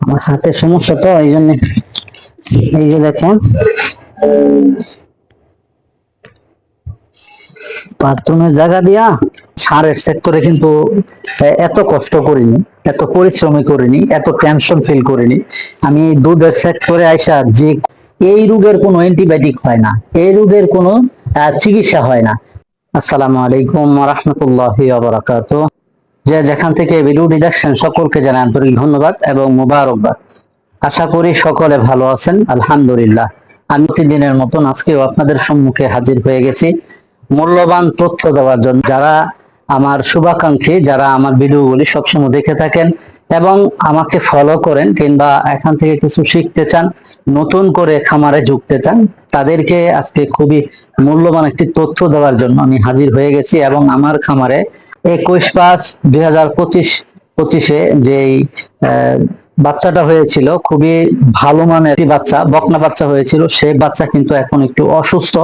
আমার হাতের সমস্যা তো, এই জন্য এই যে দেখেন। বাথরুমের জায়গা দিয়া সারের সেক্টরে কিন্তু এত কষ্ট করিনি, এত পরিশ্রমী করিনি, এত টেনশন ফিল করিনি। আমি এই দুধের সেক্টরে আইসা যে এই রোগের কোনো অ্যান্টিবায়োটিক হয় না, এই রোগের কোনো চিকিৎসা হয় না। আসসালামু আলাইকুম রহমতুল্লাহি বারাকাতু যে যেখান থেকে ভিডিওটি দেখছেন সকলকে জানাই আন্তরিক ধন্যবাদ এবং মুবারকবাদ। আশা করি সকলে ভালো আছেন, আলহামদুলিল্লাহ। আমি প্রতিদিনের মতন আজকেও আপনাদের সম্মুখে হাজির হয়ে গেছি। মূল্যবান তথ্য দেওয়ার জন্য যারা আমার শুভাকাঙ্ক্ষী, যারা আমার ভিডিওগুলি সবসময় দেখে থাকেন এবং আমাকে ফলো করেন কিংবা এখান থেকে কিছু শিখতে চান, নতুন করে খামারে যুক্তে চান, তাদেরকে আজকে খুবই মূল্যবান একটি তথ্য দেওয়ার জন্য আমি হাজির হয়ে গেছি এবং আমার খামারে একুশ পাঁচ দুই হাজার পঁচিশ, পঁচিশে যেই বাচ্চাটা হয়েছিল, খুবই ভালো মানের একটি বাচ্চা, বকনা বাচ্চা হয়েছিল সেই বাচ্চা কিন্তু এখন একটু অসুস্থ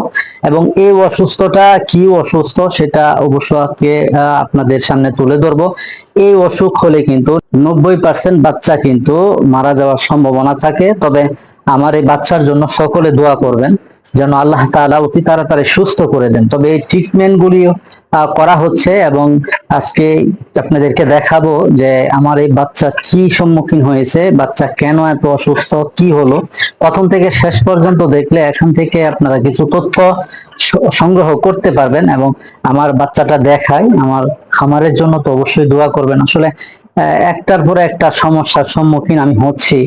এবং এই অসুস্থতা কি অসুস্থ সেটা অবশ্য আজকে আপনাদের সামনে তুলে ধরবো। এই অসুখ হলে কিন্তু নব্বই পার্সেন্ট বাচ্চা কিন্তু মারা যাওয়ার সম্ভাবনা থাকে, তবে আমার এই বাচ্চার জন্য সকলে দোয়া করবেন, যেন আল্লাহ তাআলা অতি তাড়াতাড়ি সুস্থ করে দেন। তবে এই ট্রিটমেন্ট গুলিও করা হচ্ছে এবং আজকে আপনাদেরকে দেখাবো যে আমার এই বাচ্চা কি সম্মুখীন হয়েছে, বাচ্চা কেন এত অসুস্থ, কি হলো। প্রথম থেকে শেষ পর্যন্ত দেখলে এখান থেকে আপনারা কিছু তথ্য সংগ্রহ করতে পারবেন এবং আমার বাচ্চাটা দেখায়, আমার খামারের জন্য তো অবশ্যই দোয়া করবেন। আসলে একটার পরে একটা সমস্যার সম্মুখীন আমি হচ্ছি।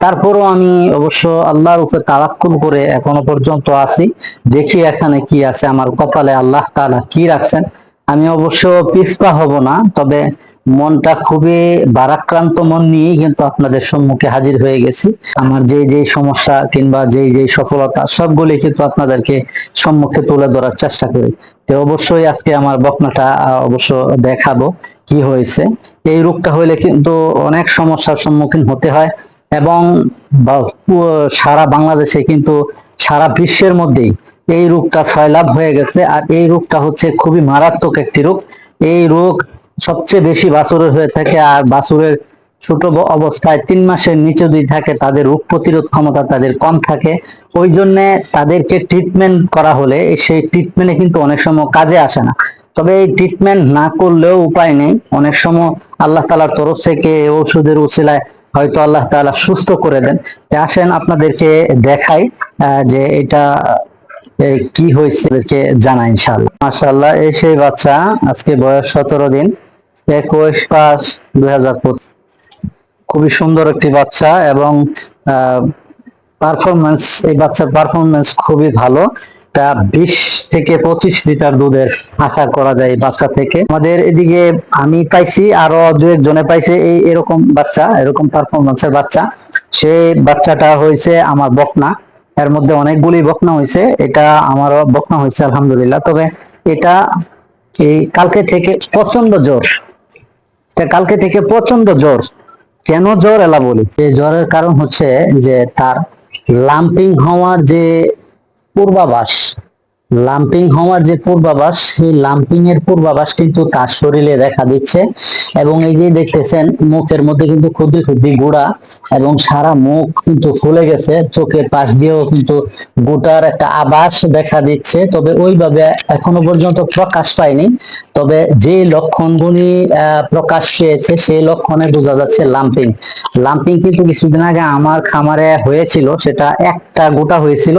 তারপরও আমি অবশ্য আল্লাহর উপরে তাওয়াক্কুল করে এখনও পর্যন্ত আছি। দেখি এখানে কি আছে, আমার কপালে আল্লাহ তাআলা কি রাখছেন। আমি অবশ্য পিছপা হব না, তবে মনটা খুবই বারাক্রান্ত মন নিয়ে কিন্তু আপনাদের সম্মুখে হাজির হয়ে গেছি। আমার যে যে সমস্যা কিংবা যে যে সফলতা, সবগুলি কিন্তু আপনাদেরকে সম্মুখে তুলে ধরার চেষ্টা করি। তো অবশ্যই আজকে আমার বকনাটা অবশ্য দেখাবো কি হয়েছে। এই রোগটা হইলে কিন্তু অনেক সমস্যার সম্মুখীন হতে হয়। এবং সারা বাংলাদেশে কিন্তু সারা বিশ্বের মধ্যেই এই রোগটা ছয়লাভ হয়ে গেছে। আর এই রোগটা হচ্ছে খুবই মারাত্মক একটি রোগ। এই রোগ সবচেয়ে বেশি বাছুরের হয়ে থাকে আর বাছুরের ছোট অবস্থায় তিন মাসের নিচে যদি থাকে তাদের রোগ প্রতিরোধ ক্ষমতা তাদের কম থাকে। ওই জন্য তাদেরকে ট্রিটমেন্ট করা হলে সেই ট্রিটমেন্টে কিন্তু অনেক সময় কাজে আসে না। তবে এই ট্রিটমেন্ট না করলেও উপায় নেই। অনেক সময় আল্লাহ তালার তরফ থেকে ওষুধের উসিলায় হয়তো আল্লাহ তাআলা সুস্থ করে দেন। আসেন আপনাদেরকে দেখাই যে এটা কি হয়েছে জানাই ইনশাআল্লাহ। মাশাআল্লাহ, এই সেই বাচ্চা আজকে বয়স সতেরো দিন একুশ পাঁচ দুই হাজার খুবই সুন্দর একটি বাচ্চা এবং পারফরমেন্স এই বাচ্চার পারফরমেন্স খুবই ভালো। তা বিশ থেকে পঁচিশ লিটার দুধের আশা করা যায় বাচ্চা থেকে। আমাদের এদিকে আমি পাইছি, আরও দু একজনে পাইছে এই এরকম বাচ্চা, এরকম পারফরমেন্সের বাচ্চা। সেই বাচ্চাটা হয়েছে আমার বকনা। এর মধ্যে অনেকগুলি বকনা হয়েছে এটা আমারও বকনা হয়েছে আলহামদুলিল্লাহ। তবে এটা এই কালকে থেকে প্রচণ্ড জ্বর। এটা কালকে থেকে প্রচণ্ড জ্বর। কেন জ্বর এলা বলি? এই জ্বরের কারণ হচ্ছে যে তার লাম্পিং হওয়ার যে পূর্বাভাস। লাম্পিং হওয়ার যে পূর্বাভাস, সেই লাম্পিং এর পূর্বাভাস কিন্তু তার শরীরে দেখা দিচ্ছে এবং এই যে দেখতেছেন, মুখের মধ্যে কিন্তু ক্ষুদ্র ক্ষুদ্র গোড়া এবং সারা মুখ কিন্তু ফুলে গেছে। চোখের পাশ দিয়েও কিন্তু গোটার একটা আভাস দেখা দিচ্ছে। তবে ওইভাবে এখনও পর্যন্ত প্রকাশ পায়নি। তবে যে লক্ষণগুলি প্রকাশ পেয়েছে, সেই লক্ষণে বোঝা যাচ্ছে লাম্পিং। লাম্পিং কিন্তু কিছুদিন আগে আমার খামারে হয়েছিল, সেটা একটা গোটা হয়েছিল।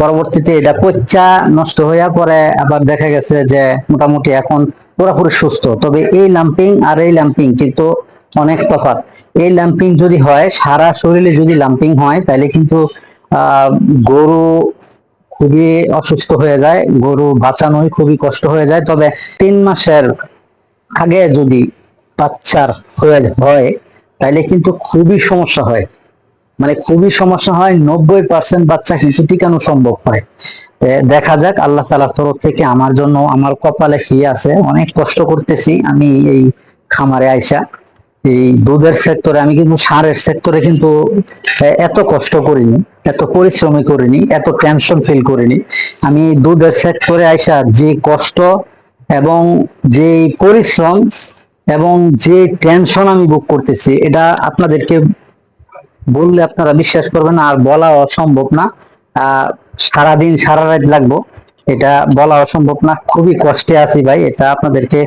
পরবর্তীতে এটা পচ্চা নষ্ট হইয়া পরে আবার দেখা গেছে যে মোটামুটি এখন পুরোপুরি সুস্থ। তবে এই লাম্পিং আর এই লাম্পিং কিন্তু অনেক তফাৎ। এই লাম্পিং যদি হয়, সারা শরীরে যদি লাম্পিং হয় তাহলে কিন্তু গরু খুবই অসুস্থ হয়ে যায়, গরু বাঁচানোই খুবই কষ্ট হয়ে যায়। তবে তিন মাসের আগে যদি বাচ্চার হয়ে, হয় তাহলে কিন্তু খুবই সমস্যা হয়। মানে খুবই সমস্যা হয়, নব্বই পার্সেন্ট বাচ্চা কিন্তু টিকানো সম্ভব হয়। দেখা যাক, আল্লাহ তালার তরফ থেকে আমার জন্য, আমার কপালে কি আছে। অনেক কষ্ট করতেছি আমি এই খামারে আইসা। এই দুধের সেক্টরে, আমি কিন্তু সারের সেক্টরে কিন্তু এত কষ্ট করিনি, এত পরিশ্রমী করিনি, এত টেনশন ফিল করিনি। আমি দুধের সেক্টরে আইসা যে কষ্ট এবং যে পরিশ্রম এবং যে টেনশন আমি বুক করতেছি, এটা আপনাদেরকে বললে আপনারা বিশ্বাস করবেন আর বলা অসম্ভব না। সারাদিন, সারা রাত লাগবো। এটা বলা অসম্ভব না, খুবই কষ্টে আছি ভাই, এটা আপনাদেরকে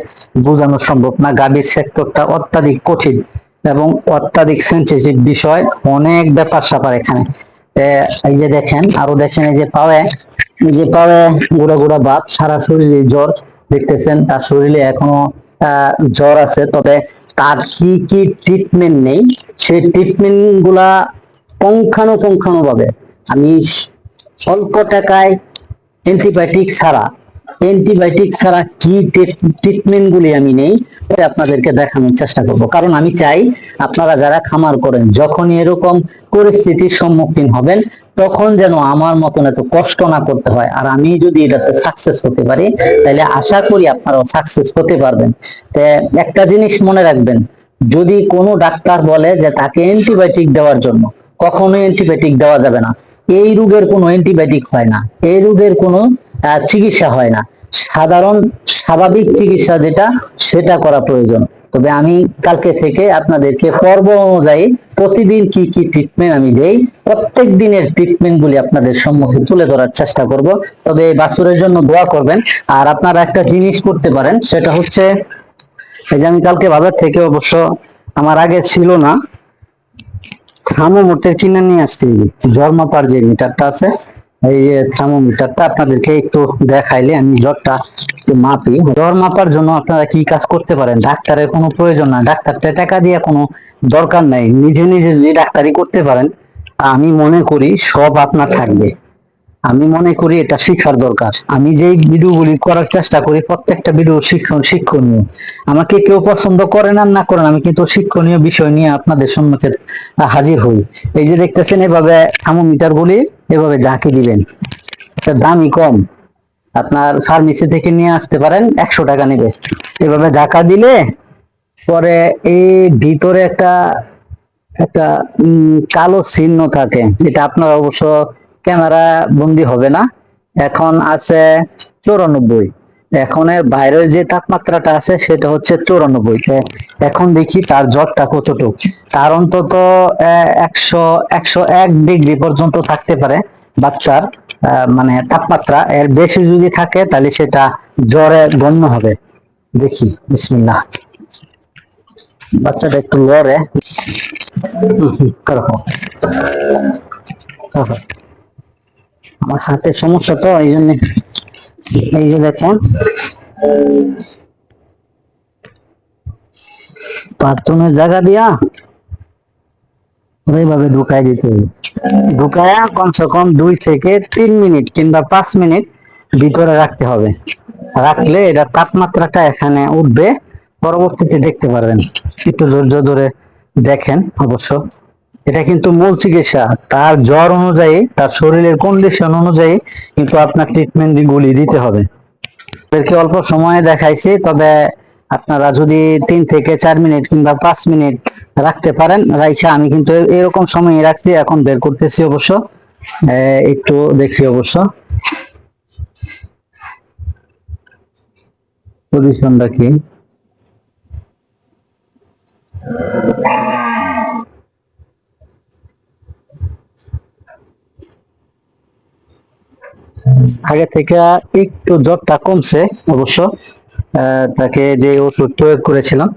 বোঝানো সম্ভব না। গাভীর সেক্টরটা অত্যাধিক কঠিন এবং অত্যাধিক সেন্সিটিভ বিষয়, অনেক ব্যাপার স্যাপার এখানে। এই যে দেখেন, আরও দেখেন, এই যে পাওয়ে, এই যে পাওয়ে গুড়া গুড়া ভাব সারা শরীরে জ্বর দেখতেছেন, তার শরীরে এখনও জ্বর আছে, তবে তার কি কি ট্রিটমেন্ট নেই, সেই ট্রিটমেন্টগুলা পুঙ্খানুপুঙ্খানু ভাবে আমি অল্প টাকায় অ্যান্টিবায়োটিক ছাড়া অ্যান্টিবায়োটিক ছাড়া কি ট্রিটমেন্ট গুলি আমি নেই আপনাদেরকে দেখানোর চেষ্টা করব। কারণ আমি চাই আপনারা যারা খামার করেন, যখনই এরকম পরিস্থিতির সম্মুখীন হবেন, তখন যেন আমার মতন এত কষ্ট না করতে হয়। আর আমি যদি এটাতে সাকসেস হতে পারি, তাহলে আশা করি আপনারাও সাকসেস হতে পারবেন। তো একটা জিনিস মনে রাখবেন, যদি কোনো ডাক্তার বলে যে তাকে অ্যান্টিবায়োটিক দেওয়ার জন্য কখনো অ্যান্টিবায়োটিক দেওয়া যাবে না। এই রোগের কোনো অ্যান্টিবায়োটিক হয় না। এই রোগের কোনো চিকিৎসা হয় না। সাধারণ স্বাভাবিক চিকিৎসা যেটা, সেটা করা প্রয়োজন। তবে আমি কালকে থেকে আপনাদেরকে পর্ব অনুযায়ী প্রতিদিন কি কি ট্রিটমেন্ট আমি দেই, প্রত্যেক দিনের ট্রিটমেন্ট গুলি আপনাদের সম্মুখে তুলে ধরার চেষ্টা করব। তবে বাছুরের জন্য দোয়া করবেন। আর আপনারা একটা জিনিস করতে পারেন, সেটা হচ্ছে, এই যে আমি কালকে বাজার থেকে অবশ্য আমার আগে ছিল না, থামো থার্মোমিটার কিনে নিয়ে আসছি যে যে মিটারটা আছে এই থার্মোমিটারটা আপনাদেরকে একটু দেখাইলে, আমি জ্বরটা মাপি। জ্বর মাপার জন্য আপনারা কি কাজ করতে পারেন? ডাক্তারের কোনো প্রয়োজন না। ডাক্তারটা টাকা দিয়ে কোনো দরকার নাই। নিজে নিজে যদি ডাক্তারি করতে পারেন, আমি মনে করি সব আপনার থাকবে। আমি মনে করি এটা শিখার দরকার। আমি যেই ভিডিওগুলি করার চেষ্টা করি, প্রত্যেকটা ভিডিও শিক্ষণ, শিক্ষণীয়। আমাকে কেউ পছন্দ করেন আর না করেন, আমি কিন্তু শিক্ষণীয় বিষয় নিয়ে আপনাদের সম্মুখে হাজির হই। এই যে দেখতেছেন, এভাবে থার্মোমিটার গুলি এভাবে ঝাঁকি দিবেন। দামই কম। আপনার ফার্মেসি থেকে নিয়ে আসতে পারেন, একশো টাকা নেবে এভাবে ঝাঁকা দিলে পরে এই ভিতরে একটা একটা কালো চিহ্ন থাকে। যেটা আপনার অবশ্য ক্যামেরা বন্দি হবে না। এখন আছে চৌরানব্বই। এখন এর বাইরের যে তাপমাত্রাটা আছে, সেটা হচ্ছে চৌরানব্বই। এখন দেখি তার জ্বরটা কতটুকু। তার অন্তত একশো একশো এক ডিগ্রি পর্যন্ত থাকতে পারে বাচ্চার মানে তাপমাত্রা। এর বেশি যদি থাকে, তাহলে সেটা জ্বরে গণ্য হবে। দেখি, বিসমিল্লাহ। বাচ্চাটা একটু লড়ে। আমার হাতের সমস্যা তো, এই জন্য এই যে দেখেন। বাথরুমের জায়গা দিয়া এইভাবে ঢুকাই দিতে হবে। ঢুকায়া কমসে কম দুই থেকে তিন মিনিট কিংবা পাঁচ মিনিট ভিতরে রাখতে হবে। রাখলে এটা তাপমাত্রাটা এখানে উঠবে। পরবর্তীতে দেখতে পারবেন। একটু ধৈর্য ধরে দেখেন অবশ্য। এটা কিন্তু মূল চিকিৎসা। তার জ্বর অনুযায়ী, তার শরীরের কন্ডিশন অনুযায়ী কিন্তু আপনার ট্রিটমেন্ট গুলি দিতে হবে। তাদেরকে অল্প সময়ে দেখাইছি, তবে আপনারা যদি তিন থেকে চার মিনিট কিংবা পাঁচ মিনিট রাখতে পারেন, রাইখা আমি কিন্তু এরকম সময় রাখছি, এখন বের করতেছি অবশ্য। একটু দেখছি অবশ্য। পজিশনটা কি? আগে থেকে একটু জ্বরটা কমছে অবশ্য তাকে যে ওষুধ প্রয়োগ করেছিলাম,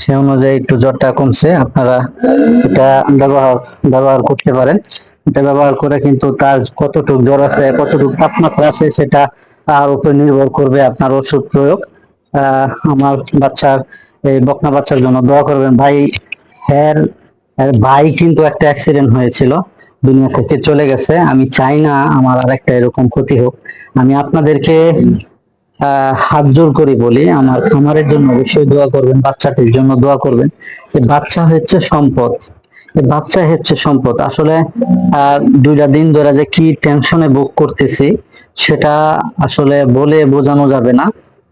সে অনুযায়ী একটু জ্বরটা কমছে। আপনারা এটা ব্যবহার ব্যবহার করতে পারেন। এটা ব্যবহার করে কিন্তু তার কতটুকু জ্বর আছে, কতটুকু তাপমাত্রা আছে, সেটা তার উপর নির্ভর করবে আপনার ওষুধ প্রয়োগ। আমার বাচ্চার, এই বকনা বাচ্চার জন্য দোয়া করবেন, ভাই হ্যার ভাই কিন্তু একটা অ্যাক্সিডেন্ট হয়েছিল। দুনিয়া থেকে চলে গেছে। আমি চাই না আমার আর একটা এরকম ক্ষতি হোক। আমি আপনাদেরকে হাত জোর করে বলি, আমার খামারের জন্য অবশ্যই দোয়া করবেন, বাচ্চাটির জন্য দোয়া করবেন। বাচ্চা হচ্ছে সম্পদ। বাচ্চা হচ্ছে সম্পদ। আসলে দুইটা দিন ধরে যে কি টেনশনে ভোগ করতেছি, সেটা আসলে বলে বোঝানো যাবে না।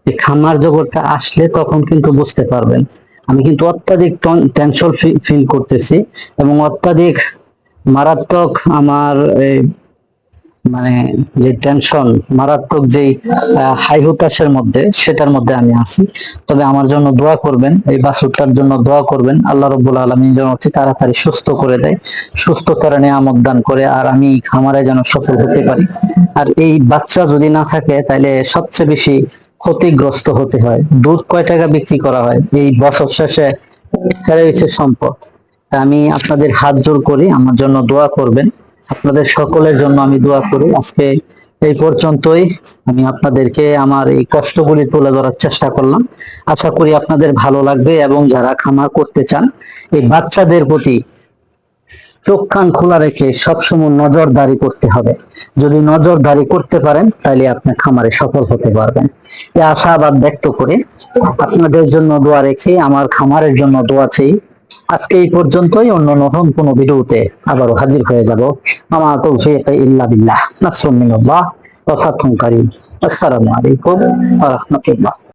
এই খামার জগৎটা আসলে তখন কিন্তু বুঝতে পারবেন। আমি কিন্তু অত্যাধিক টেনশন ফিল করতেছি এবং অত্যাধিক মারাত্মক আমার মানে যে টেনশন মারাত্মক যেই হাই হুতাশের মধ্যে, সেটার মধ্যে আমি আছি। তবে আমার জন্য দোয়া করবেন, এই বাসুরটার জন্য দোয়া করবেন। আল্লাহ রব্বুল আলমী যেন অতি তাড়াতাড়ি সুস্থ করে দেয় সুস্থতার নিয়ামত দান করে, আর আমি খামারে যেন সফল হতে পারি। আর এই বাচ্চা যদি না থাকে তাহলে সবচেয়ে বেশি ক্ষতিগ্রস্ত হতে হয়। দুধ কয় টাকা বিক্রি করা হয়? এই বছর শেষে সম্পদ। আমি আপনাদের হাত জোর করি, আমার জন্য দোয়া করবেন। আপনাদের সকলের জন্য আমি দোয়া করি। আজকে এই পর্যন্তই আমি আপনাদেরকে আমার এই কষ্টগুলি তুলে ধরার চেষ্টা করলাম। আশা করি আপনাদের ভালো লাগবে এবং যারা খামার করতে চান, এই বাচ্চাদের প্রতি চোখ কান খোলা রেখে সবসময় নজরদারি করতে হবে। যদি নজরদারি করতে পারেন, তাহলে আপনি খামারে সফল হতে পারবেন। এই আশাবাদ ব্যক্ত করে আপনাদের জন্য দোয়া রেখে, আমার খামারের জন্য দোয়া চাই আজকে এই পর্যন্তই, অন্য নতুন কোনো ভিডিওতে আবারও হাজির হয়ে যাব। আমার তৌফিক ইল্লা বিল্লাহ নাসরুল্লাহ ওয়া ফাতহুন কারীম। আসসালামু আলাইকুম ওয়া রাহমাতুল্লাহ।